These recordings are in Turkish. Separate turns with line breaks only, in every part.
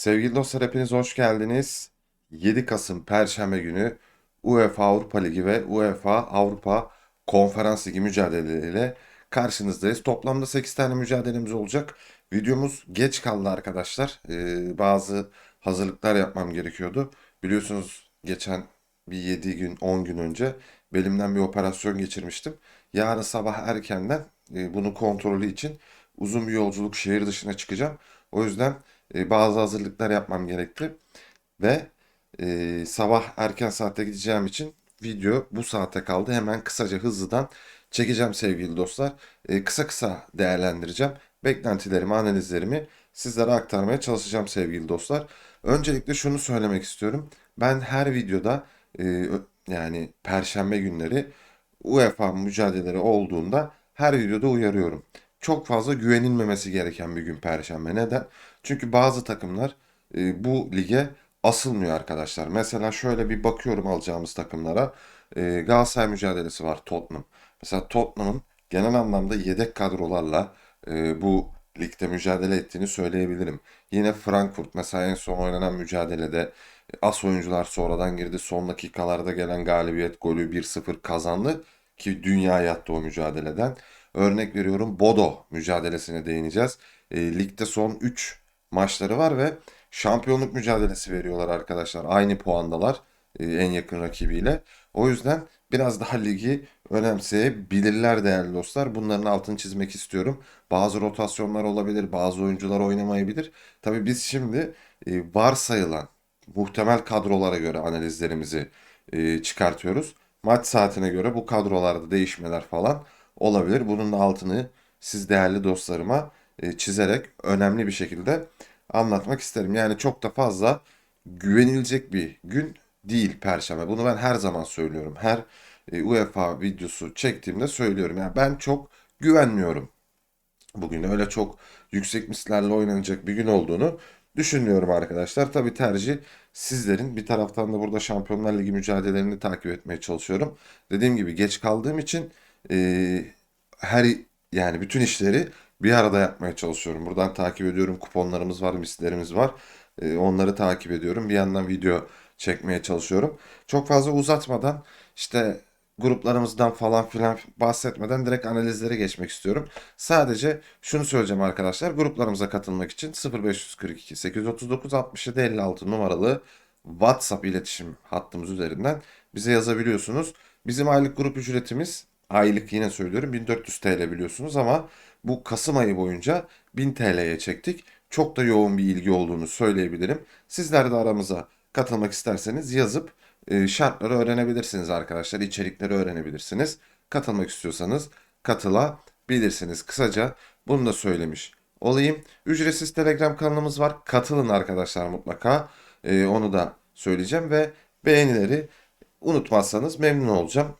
Sevgili dostlar hepiniz hoş geldiniz. 7 Kasım Perşembe günü UEFA Avrupa Ligi ve UEFA Avrupa Konferans Ligi mücadeleleriyle karşınızdayız. Toplamda 8 tane mücadelemiz olacak. Videomuz geç kaldı arkadaşlar. Ee, bazı hazırlıklar yapmam gerekiyordu. Biliyorsunuz geçen bir 7 gün 10 gün önce belimden bir operasyon geçirmiştim. Yarın sabah erkenden e, bunu kontrolü için uzun bir yolculuk şehir dışına çıkacağım. O yüzden e, bazı hazırlıklar yapmam gerekti. Ve e, sabah erken saatte gideceğim için video bu saate kaldı. Hemen kısaca hızlıdan çekeceğim sevgili dostlar. E, kısa kısa değerlendireceğim. Beklentilerimi, analizlerimi sizlere aktarmaya çalışacağım sevgili dostlar. Öncelikle şunu söylemek istiyorum. Ben her videoda e, yani Perşembe günleri UEFA mücadeleleri olduğunda her videoda uyarıyorum. Çok fazla güvenilmemesi gereken bir gün Perşembe. Neden? Çünkü bazı takımlar e, bu lige asılmıyor arkadaşlar. Mesela şöyle bir bakıyorum alacağımız takımlara. E, Galatasaray mücadelesi var Tottenham. Mesela Tottenham'ın genel anlamda yedek kadrolarla e, bu ligde mücadele ettiğini söyleyebilirim. Yine Frankfurt mesela en son oynanan mücadelede e, as oyuncular sonradan girdi. Son dakikalarda gelen galibiyet golü 1-0 kazandı ki dünya yattı o mücadeleden. Örnek veriyorum Bodo mücadelesine değineceğiz. E, ligde son 3 maçları var ve şampiyonluk mücadelesi veriyorlar arkadaşlar. Aynı puandalar e, en yakın rakibiyle. O yüzden biraz daha ligi önemseyebilirler değerli dostlar. Bunların altını çizmek istiyorum. Bazı rotasyonlar olabilir, bazı oyuncular oynamayabilir. Tabii biz şimdi e, varsayılan muhtemel kadrolara göre analizlerimizi e, çıkartıyoruz. Maç saatine göre bu kadrolarda değişmeler falan olabilir. Bunun altını siz değerli dostlarıma çizerek önemli bir şekilde anlatmak isterim. Yani çok da fazla güvenilecek bir gün değil Perşembe. Bunu ben her zaman söylüyorum. Her e, UEFA videosu çektiğimde söylüyorum. Yani ben çok güvenmiyorum bugün. Öyle çok yüksek mislerle oynanacak bir gün olduğunu düşünmüyorum arkadaşlar. Tabii tercih sizlerin. Bir taraftan da burada Şampiyonlar Ligi mücadelelerini takip etmeye çalışıyorum. Dediğim gibi geç kaldığım için e, her yani bütün işleri bir arada yapmaya çalışıyorum. Buradan takip ediyorum. Kuponlarımız var, mislerimiz var. E, onları takip ediyorum. Bir yandan video çekmeye çalışıyorum. Çok fazla uzatmadan işte gruplarımızdan falan filan bahsetmeden direkt analizlere geçmek istiyorum. Sadece şunu söyleyeceğim arkadaşlar. Gruplarımıza katılmak için 0542 839 67 56 numaralı WhatsApp iletişim hattımız üzerinden bize yazabiliyorsunuz. Bizim aylık grup ücretimiz aylık yine söylüyorum 1400 TL biliyorsunuz ama bu Kasım ayı boyunca 1000 TL'ye çektik. Çok da yoğun bir ilgi olduğunu söyleyebilirim. Sizler de aramıza katılmak isterseniz yazıp e, şartları öğrenebilirsiniz arkadaşlar. İçerikleri öğrenebilirsiniz. Katılmak istiyorsanız katılabilirsiniz. Kısaca bunu da söylemiş olayım. Ücretsiz Telegram kanalımız var. Katılın arkadaşlar mutlaka. E, onu da söyleyeceğim ve beğenileri unutmazsanız memnun olacağım.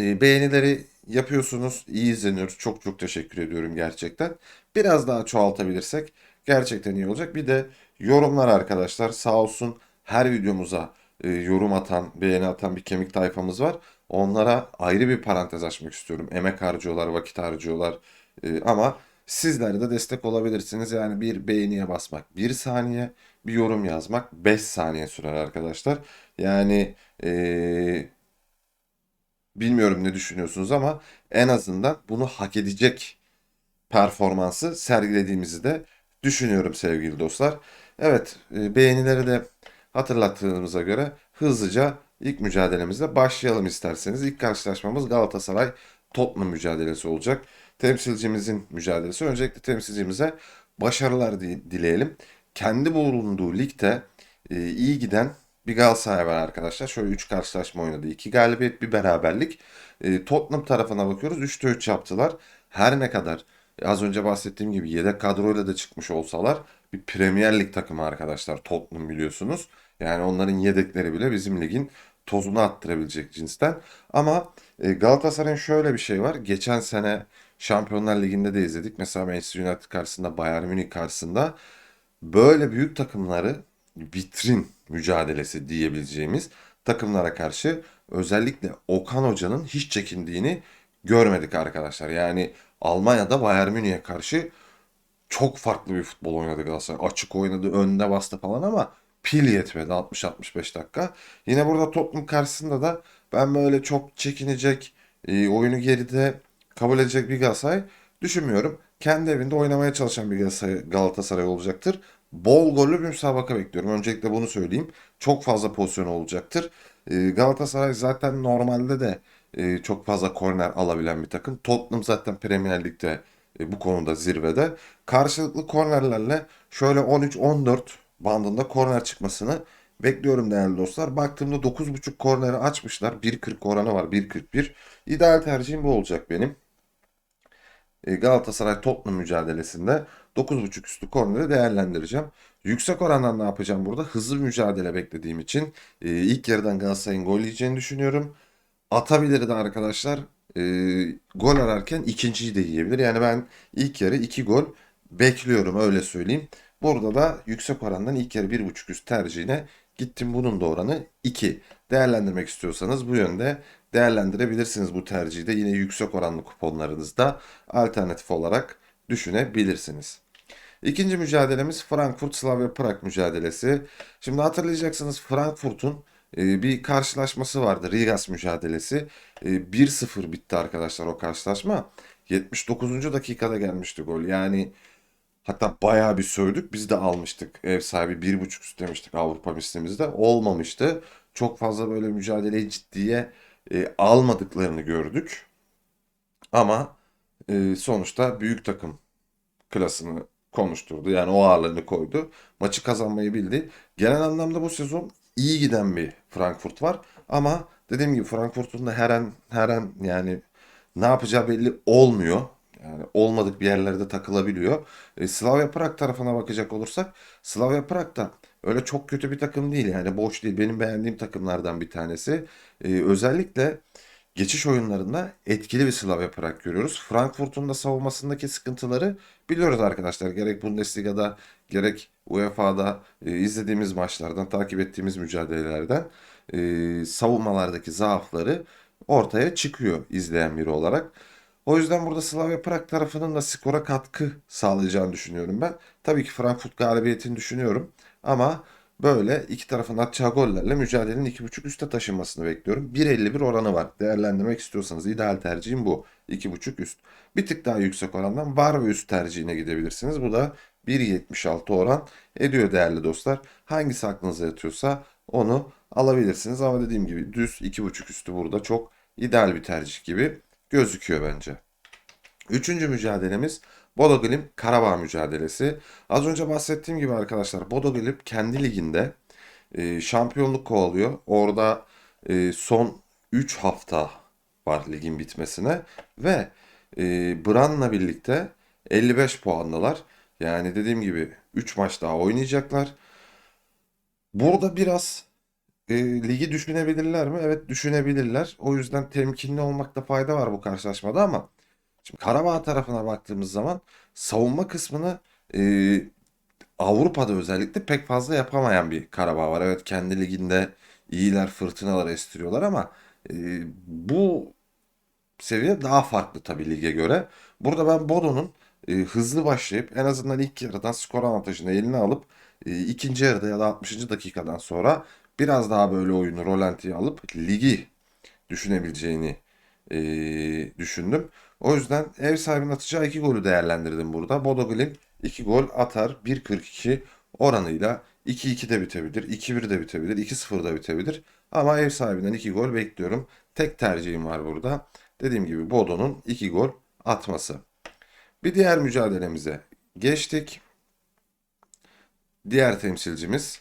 E, beğenileri yapıyorsunuz. iyi izleniyor. Çok çok teşekkür ediyorum gerçekten. Biraz daha çoğaltabilirsek gerçekten iyi olacak. Bir de yorumlar arkadaşlar sağ olsun her videomuza e, yorum atan, beğeni atan bir kemik tayfamız var. Onlara ayrı bir parantez açmak istiyorum. Emek harcıyorlar, vakit harcıyorlar. E, ama sizler de destek olabilirsiniz. Yani bir beğeniye basmak bir saniye, bir yorum yazmak 5 saniye sürer arkadaşlar. Yani e, bilmiyorum ne düşünüyorsunuz ama en azından bunu hak edecek performansı sergilediğimizi de düşünüyorum sevgili dostlar. Evet, e, beğenileri de hatırlattığımıza göre hızlıca ilk mücadelemizle başlayalım isterseniz. İlk karşılaşmamız Galatasaray Tottenham mücadelesi olacak. Temsilcimizin mücadelesi. Öncelikle temsilcimize başarılar di- dileyelim. Kendi bulunduğu ligde e, iyi giden bir Galatasaray var arkadaşlar. Şöyle 3 karşılaşma oynadı. 2 galibiyet, bir beraberlik. E, Tottenham tarafına bakıyoruz. 3'te 3 yaptılar. Her ne kadar az önce bahsettiğim gibi yedek kadroyla da çıkmış olsalar bir Premier Lig takımı arkadaşlar Tottenham biliyorsunuz. Yani onların yedekleri bile bizim ligin tozunu attırabilecek cinsten. Ama e, Galatasaray'ın şöyle bir şey var. Geçen sene Şampiyonlar Ligi'nde de izledik. Mesela Manchester United karşısında, Bayern Münih karşısında böyle büyük takımları vitrin mücadelesi diyebileceğimiz takımlara karşı özellikle Okan Hoca'nın hiç çekindiğini görmedik arkadaşlar. Yani Almanya'da Bayern Münih'e karşı çok farklı bir futbol oynadı Galatasaray. Açık oynadı, önde bastı falan ama pil yetmedi 60-65 dakika. Yine burada Tottenham karşısında da ben böyle çok çekinecek, e, oyunu geride kabul edecek bir Galatasaray düşünmüyorum. Kendi evinde oynamaya çalışan bir Galatasaray olacaktır. Bol gollü bir müsabaka bekliyorum. Öncelikle bunu söyleyeyim. Çok fazla pozisyon olacaktır. E, Galatasaray zaten normalde de e, çok fazla korner alabilen bir takım. Tottenham zaten Premier Lig'de e, bu konuda zirvede. Karşılıklı kornerlerle şöyle 13-14 bandında korner çıkmasını bekliyorum değerli dostlar. Baktığımda 9.5 korneri açmışlar. 1.40 oranı var 1.41. İdeal tercihim bu olacak benim. E, Galatasaray Tottenham mücadelesinde 9.5 üstü korneri değerlendireceğim. Yüksek orandan ne yapacağım burada? Hızlı bir mücadele beklediğim için e, ilk yarıdan Galatasaray'ın gol yiyeceğini düşünüyorum. Atabilir de arkadaşlar e, gol ararken ikinciyi de yiyebilir. Yani ben ilk yarı 2 gol bekliyorum öyle söyleyeyim. Burada da yüksek orandan ilk yarı 1.5 üst tercihine gittim. Bunun da oranı 2. Değerlendirmek istiyorsanız bu yönde değerlendirebilirsiniz bu tercihi de yine yüksek oranlı kuponlarınızda alternatif olarak düşünebilirsiniz. İkinci mücadelemiz Frankfurt Slavia Prag mücadelesi. Şimdi hatırlayacaksınız Frankfurt'un e, bir karşılaşması vardı. Rigas mücadelesi. E, 1-0 bitti arkadaşlar o karşılaşma. 79. dakikada gelmişti gol. Yani hatta bayağı bir sövdük. Biz de almıştık. Ev sahibi 1.5 üst demiştik Avrupa listemizde. Olmamıştı. Çok fazla böyle mücadeleyi ciddiye e, almadıklarını gördük. Ama e, sonuçta büyük takım klasını konuşturdu. Yani o ağırlığını koydu. Maçı kazanmayı bildi. Genel anlamda bu sezon iyi giden bir Frankfurt var. Ama dediğim gibi Frankfurt'un da her an her an yani ne yapacağı belli olmuyor. Yani olmadık bir yerlerde takılabiliyor. E, Slavia Prag tarafına bakacak olursak Slavia Prag da öyle çok kötü bir takım değil. Yani boş değil. Benim beğendiğim takımlardan bir tanesi. E, özellikle geçiş oyunlarında etkili bir Slavia Prag görüyoruz. Frankfurt'un da savunmasındaki sıkıntıları biliyoruz arkadaşlar. Gerek Bundesliga'da gerek UEFA'da e, izlediğimiz maçlardan, takip ettiğimiz mücadelelerden e, savunmalardaki zaafları ortaya çıkıyor izleyen biri olarak. O yüzden burada Slavia Prag tarafının da skora katkı sağlayacağını düşünüyorum ben. Tabii ki Frankfurt galibiyetini düşünüyorum ama böyle iki tarafın atacağı gollerle mücadelenin 2.5 üste taşınmasını bekliyorum. 1.51 oranı var. Değerlendirmek istiyorsanız ideal tercihim bu. 2.5 üst. Bir tık daha yüksek orandan var ve üst tercihine gidebilirsiniz. Bu da 1.76 oran ediyor değerli dostlar. Hangisi aklınıza yatıyorsa onu alabilirsiniz. Ama dediğim gibi düz 2.5 üstü burada çok ideal bir tercih gibi gözüküyor bence. Üçüncü mücadelemiz Bodo Karabağ mücadelesi. Az önce bahsettiğim gibi arkadaşlar Bodo kendi liginde e, şampiyonluk kovalıyor. Orada e, son 3 hafta var ligin bitmesine ve e, Bran'la birlikte 55 puandalar. Yani dediğim gibi 3 maç daha oynayacaklar. Burada biraz e, ligi düşünebilirler mi? Evet düşünebilirler. O yüzden temkinli olmakta fayda var bu karşılaşmada ama şimdi Karabağ tarafına baktığımız zaman savunma kısmını e, Avrupa'da özellikle pek fazla yapamayan bir Karabağ var. Evet kendi liginde iyiler fırtınalar estiriyorlar ama e, bu seviye daha farklı tabii lige göre. Burada ben Bodo'nun e, hızlı başlayıp en azından ilk yarıdan skor avantajını eline alıp e, ikinci yarıda ya da 60. dakikadan sonra biraz daha böyle oyunu rolantiye alıp ligi düşünebileceğini e, düşündüm. O yüzden ev sahibinin atacağı 2 golü değerlendirdim burada. Bodo Glimt 2 gol atar 1.42 oranıyla 2-2 de bitebilir, 2-1 de bitebilir, 2-0 da bitebilir. Ama ev sahibinden 2 gol bekliyorum. Tek tercihim var burada. Dediğim gibi Bodo'nun 2 gol atması. Bir diğer mücadelemize geçtik. Diğer temsilcimiz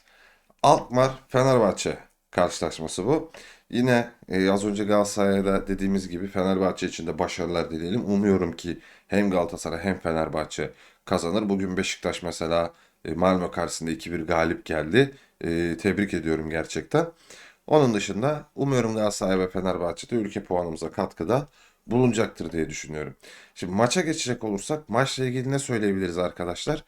Alkmaar Fenerbahçe karşılaşması bu. Yine e, az önce Galatasaray'da dediğimiz gibi Fenerbahçe için de başarılar dileyelim. Umuyorum ki hem Galatasaray hem Fenerbahçe kazanır. Bugün Beşiktaş mesela e, Malmö karşısında 2-1 galip geldi. E, tebrik ediyorum gerçekten. Onun dışında umuyorum Galatasaray ve Fenerbahçe de ülke puanımıza katkıda bulunacaktır diye düşünüyorum. Şimdi maça geçecek olursak maçla ilgili ne söyleyebiliriz arkadaşlar?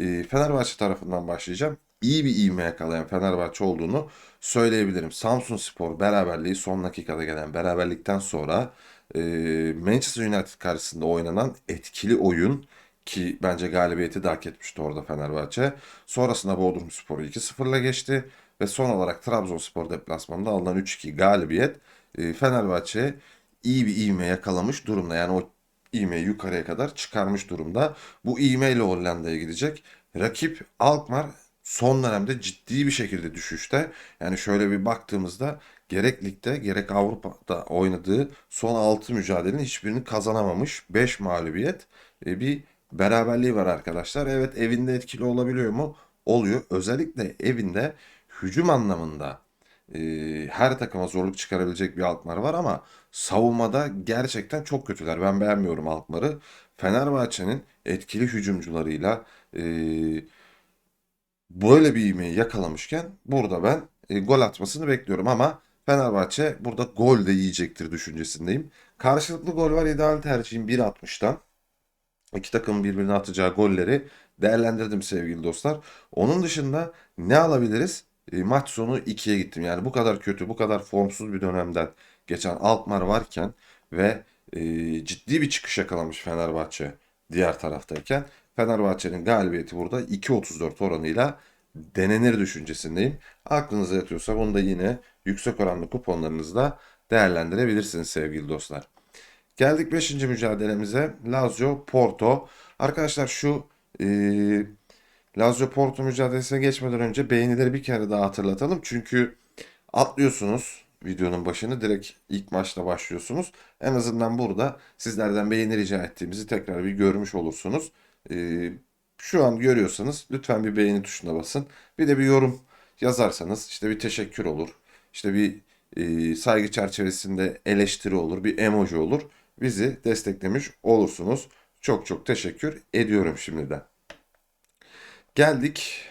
E, Fenerbahçe tarafından başlayacağım. İyi bir ivme yakalayan Fenerbahçe olduğunu söyleyebilirim. Samsun Spor beraberliği son dakikada gelen beraberlikten sonra e, Manchester United karşısında oynanan etkili oyun Ki bence galibiyeti de hak etmişti orada Fenerbahçe. Sonrasında Bodrumspor'u 2-0'la geçti. Ve son olarak Trabzonspor deplasmanında alınan 3-2 galibiyet e, Fenerbahçe iyi bir ivme yakalamış durumda. Yani o ivmeyi yukarıya kadar çıkarmış durumda. Bu ivmeyle Hollanda'ya gidecek. Rakip Alkmaar son dönemde ciddi bir şekilde düşüşte. Yani şöyle bir baktığımızda gerek ligde gerek Avrupa'da oynadığı son 6 mücadelenin hiçbirini kazanamamış. 5 mağlubiyet e, bir beraberliği var arkadaşlar. Evet evinde etkili olabiliyor mu? Oluyor. Özellikle evinde hücum anlamında e, her takıma zorluk çıkarabilecek bir Alkmaar var ama savunmada gerçekten çok kötüler. Ben beğenmiyorum Alkmaar'ı. Fenerbahçe'nin etkili hücumcularıyla e, böyle bir ivmeyi yakalamışken burada ben e, gol atmasını bekliyorum ama Fenerbahçe burada gol de yiyecektir düşüncesindeyim. Karşılıklı gol var ideal tercihim 1.60'tan. İki takımın birbirine atacağı golleri değerlendirdim sevgili dostlar. Onun dışında ne alabiliriz? E, maç sonu 2'ye gittim. Yani bu kadar kötü, bu kadar formsuz bir dönemden geçen Alkmaar varken ve e, ciddi bir çıkış yakalamış Fenerbahçe diğer taraftayken Fenerbahçe'nin galibiyeti burada 2.34 oranıyla denenir düşüncesindeyim. Aklınıza yatıyorsa bunu da yine yüksek oranlı kuponlarınızla değerlendirebilirsiniz sevgili dostlar. Geldik 5. mücadelemize. Lazio Porto. Arkadaşlar şu e, Lazio Porto mücadelesine geçmeden önce beğenileri bir kere daha hatırlatalım. Çünkü atlıyorsunuz videonun başını direkt ilk maçla başlıyorsunuz. En azından burada sizlerden beğeni rica ettiğimizi tekrar bir görmüş olursunuz. E, şu an görüyorsanız lütfen bir beğeni tuşuna basın. Bir de bir yorum yazarsanız işte bir teşekkür olur. İşte bir e, saygı çerçevesinde eleştiri olur, bir emoji olur. Bizi desteklemiş olursunuz. Çok çok teşekkür ediyorum şimdiden. Geldik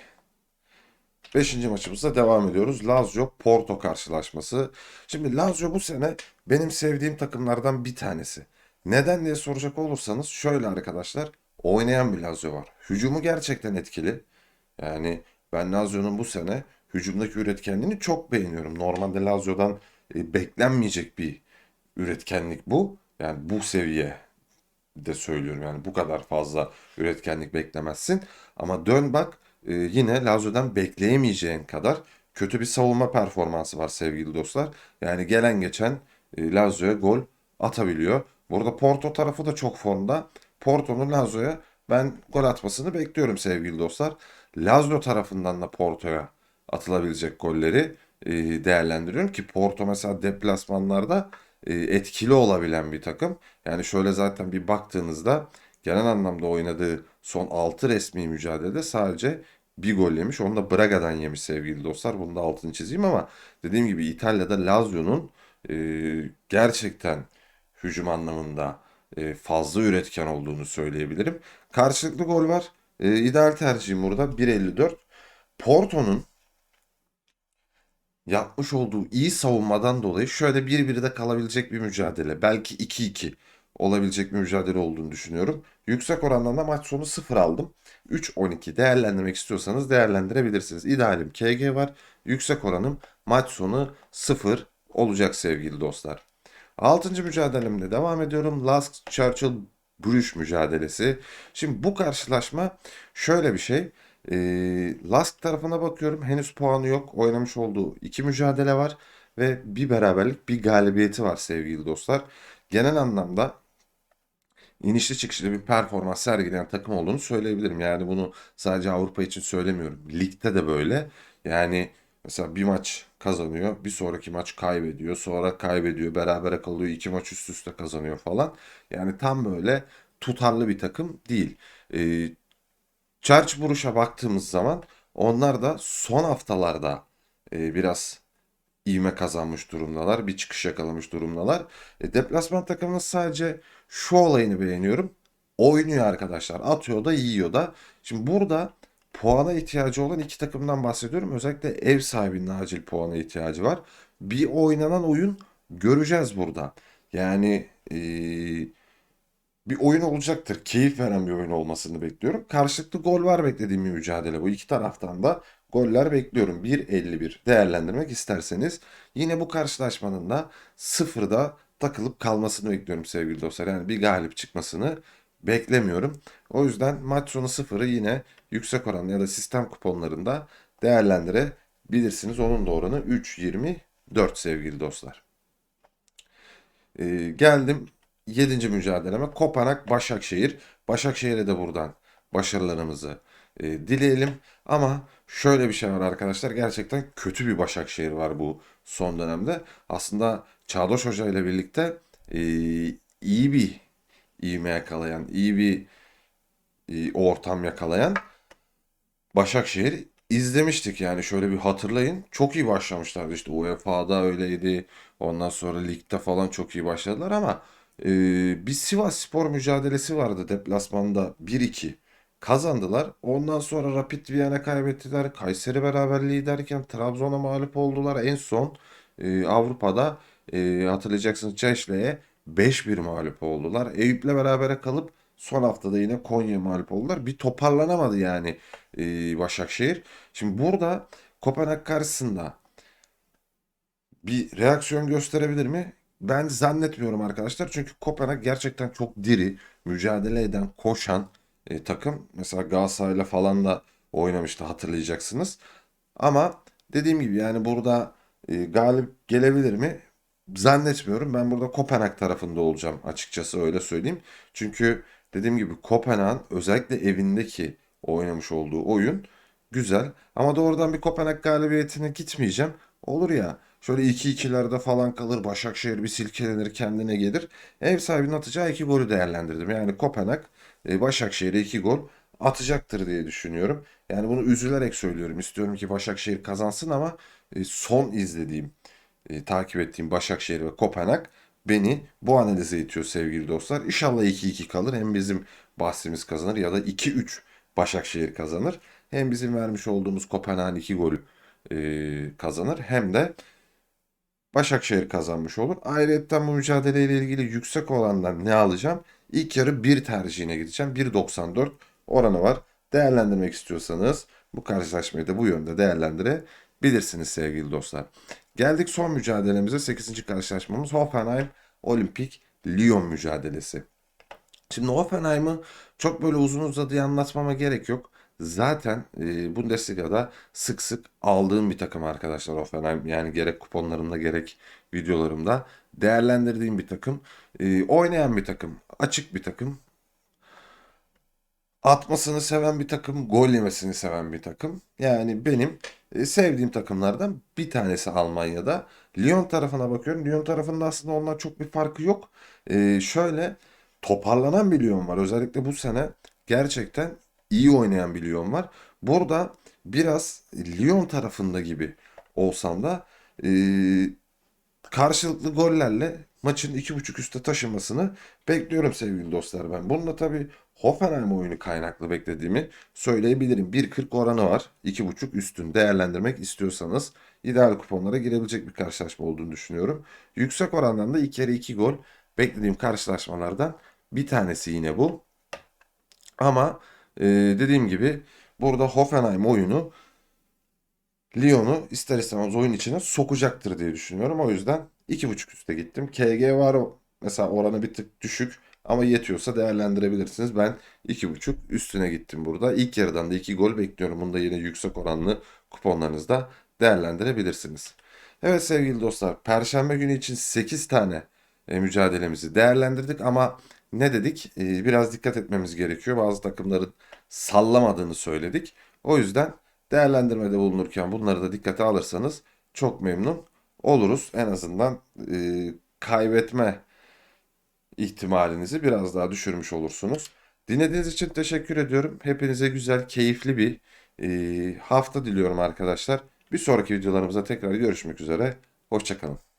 5. maçımızda devam ediyoruz. Lazio Porto karşılaşması. Şimdi Lazio bu sene benim sevdiğim takımlardan bir tanesi. Neden diye soracak olursanız şöyle arkadaşlar. Oynayan bir Lazio var. Hücumu gerçekten etkili. Yani ben Lazio'nun bu sene hücumdaki üretkenliğini çok beğeniyorum. Normalde Lazio'dan e, beklenmeyecek bir üretkenlik bu. Yani bu seviye de söylüyorum yani bu kadar fazla üretkenlik beklemezsin. Ama dön bak e, yine Lazio'dan bekleyemeyeceğin kadar kötü bir savunma performansı var sevgili dostlar. Yani gelen geçen e, Lazio'ya gol atabiliyor. Burada Porto tarafı da çok formda. Porto'nun Lazio'ya ben gol atmasını bekliyorum sevgili dostlar. Lazio tarafından da Porto'ya atılabilecek golleri e, değerlendiriyorum ki Porto mesela deplasmanlarda e, etkili olabilen bir takım. Yani şöyle zaten bir baktığınızda genel anlamda oynadığı son 6 resmi mücadelede sadece bir gol yemiş. Onu da Braga'dan yemiş sevgili dostlar. Bunu da altını çizeyim ama dediğim gibi İtalya'da Lazio'nun e, gerçekten hücum anlamında e, fazla üretken olduğunu söyleyebilirim. Karşılıklı gol var. E, ideal tercihim burada 1.54. Porto'nun yapmış olduğu iyi savunmadan dolayı şöyle bir biri de kalabilecek bir mücadele. Belki 2-2 olabilecek bir mücadele olduğunu düşünüyorum. Yüksek orandan da maç sonu 0 aldım. 3-12 değerlendirmek istiyorsanız değerlendirebilirsiniz. İdealim KG var. Yüksek oranım maç sonu 0 olacak sevgili dostlar. 6. mücadelemde devam ediyorum. Last Churchill Bruges mücadelesi. Şimdi bu karşılaşma şöyle bir şey. E, Lask tarafına bakıyorum. Henüz puanı yok. Oynamış olduğu iki mücadele var. Ve bir beraberlik bir galibiyeti var sevgili dostlar. Genel anlamda inişli çıkışlı bir performans sergileyen takım olduğunu söyleyebilirim. Yani bunu sadece Avrupa için söylemiyorum. Ligde de böyle. Yani mesela bir maç kazanıyor, bir sonraki maç kaybediyor, sonra kaybediyor, berabere kalıyor, iki maç üst üste kazanıyor falan. Yani tam böyle tutarlı bir takım değil. Ee, Church vuruşa baktığımız zaman onlar da son haftalarda e, biraz ivme kazanmış durumdalar. Bir çıkış yakalamış durumdalar. E, deplasman takımının sadece şu olayını beğeniyorum. Oynuyor arkadaşlar. Atıyor da yiyor da. Şimdi burada puana ihtiyacı olan iki takımdan bahsediyorum. Özellikle ev sahibinin acil puana ihtiyacı var. Bir oynanan oyun göreceğiz burada. Yani eee bir oyun olacaktır. Keyif veren bir oyun olmasını bekliyorum. Karşılıklı gol var beklediğim bir mücadele. Bu iki taraftan da goller bekliyorum. 1.51 değerlendirmek isterseniz. Yine bu karşılaşmanın da sıfırda takılıp kalmasını bekliyorum sevgili dostlar. Yani bir galip çıkmasını beklemiyorum. O yüzden maç sonu sıfırı yine yüksek oranlı ya da sistem kuponlarında değerlendirebilirsiniz. Onun da oranı 3.24 sevgili dostlar. Ee, geldim 7. mücadeleme. Kopenhag Başakşehir. Başakşehir'e de buradan başarılarımızı e, dileyelim. Ama şöyle bir şey var arkadaşlar. Gerçekten kötü bir Başakşehir var bu son dönemde. Aslında Çağdaş Hoca ile birlikte e, iyi bir ivme yakalayan, iyi bir e, ortam yakalayan Başakşehir izlemiştik yani şöyle bir hatırlayın. Çok iyi başlamışlardı işte UEFA'da öyleydi. Ondan sonra ligde falan çok iyi başladılar ama e, bir Sivas Spor mücadelesi vardı deplasmanda 1-2 kazandılar. Ondan sonra Rapid Viyana kaybettiler. Kayseri beraberliği derken Trabzon'a mağlup oldular. En son e, Avrupa'da e, hatırlayacaksınız Çeşme'ye 5-1 mağlup oldular. Eyüp'le berabere kalıp son haftada yine Konya mağlup oldular. Bir toparlanamadı yani e, Başakşehir. Şimdi burada Kopenhag karşısında bir reaksiyon gösterebilir mi? Ben zannetmiyorum arkadaşlar. Çünkü Kopenhag gerçekten çok diri, mücadele eden, koşan e, takım. Mesela Galatasaray'la falan da oynamıştı hatırlayacaksınız. Ama dediğim gibi yani burada e, galip gelebilir mi? Zannetmiyorum. Ben burada Kopenhag tarafında olacağım açıkçası öyle söyleyeyim. Çünkü dediğim gibi Kopenhag'ın özellikle evindeki oynamış olduğu oyun güzel. Ama doğrudan bir Kopenhag galibiyetine gitmeyeceğim. Olur ya şöyle 2-2'lerde falan kalır. Başakşehir bir silkelenir kendine gelir. Ev sahibinin atacağı 2 golü değerlendirdim. Yani Kopenhag e, Başakşehir'e 2 gol atacaktır diye düşünüyorum. Yani bunu üzülerek söylüyorum. İstiyorum ki Başakşehir kazansın ama e, son izlediğim, e, takip ettiğim Başakşehir ve Kopenhag beni bu analize itiyor sevgili dostlar. İnşallah 2-2 kalır. Hem bizim bahsimiz kazanır ya da 2-3 Başakşehir kazanır. Hem bizim vermiş olduğumuz Kopenhag'ın 2 golü e, kazanır hem de Başakşehir kazanmış olur. Ayrıca bu mücadeleyle ilgili yüksek olandan ne alacağım? İlk yarı 1 tercihine gideceğim. 1.94 oranı var. Değerlendirmek istiyorsanız bu karşılaşmayı da bu yönde değerlendirebilirsiniz sevgili dostlar. Geldik son mücadelemize. 8. karşılaşmamız Hoffenheim Olimpik Lyon mücadelesi. Şimdi Hoffenheim'ı çok böyle uzun uzadıya anlatmama gerek yok. Zaten e, Bundesliga'da sık sık aldığım bir takım arkadaşlar Hoffenheim. Yani gerek kuponlarımda gerek videolarımda değerlendirdiğim bir takım. E, oynayan bir takım. Açık bir takım. Atmasını seven bir takım. Gol yemesini seven bir takım. Yani benim e, sevdiğim takımlardan bir tanesi Almanya'da. Lyon tarafına bakıyorum. Lyon tarafında aslında ondan çok bir farkı yok. E, şöyle toparlanan bir Lyon var. Özellikle bu sene gerçekten iyi oynayan bir Lyon var. Burada biraz Lyon tarafında gibi olsam da e, karşılıklı gollerle maçın 2.5 üste taşınmasını bekliyorum sevgili dostlar ben. Bununla tabii Hoffenheim oyunu kaynaklı beklediğimi söyleyebilirim. 1.40 oranı var. 2.5 üstün değerlendirmek istiyorsanız ideal kuponlara girebilecek bir karşılaşma olduğunu düşünüyorum. Yüksek orandan da 2 kere 2 gol beklediğim karşılaşmalardan bir tanesi yine bu. Ama e, dediğim gibi burada Hoffenheim oyunu Lyon'u ister istemez oyun içine sokacaktır diye düşünüyorum. O yüzden 2.5 üste gittim. KG var mesela oranı bir tık düşük ama yetiyorsa değerlendirebilirsiniz. Ben 2.5 üstüne gittim burada. İlk yarıdan da 2 gol bekliyorum. Bunu da yine yüksek oranlı kuponlarınızda değerlendirebilirsiniz. Evet sevgili dostlar, Perşembe günü için 8 tane e, mücadelemizi değerlendirdik ama ne dedik? E, biraz dikkat etmemiz gerekiyor. Bazı takımların sallamadığını söyledik. O yüzden değerlendirmede bulunurken bunları da dikkate alırsanız çok memnun oluruz. En azından e, kaybetme ihtimalinizi biraz daha düşürmüş olursunuz. Dinlediğiniz için teşekkür ediyorum. Hepinize güzel, keyifli bir e, hafta diliyorum arkadaşlar. Bir sonraki videolarımıza tekrar görüşmek üzere. Hoşçakalın.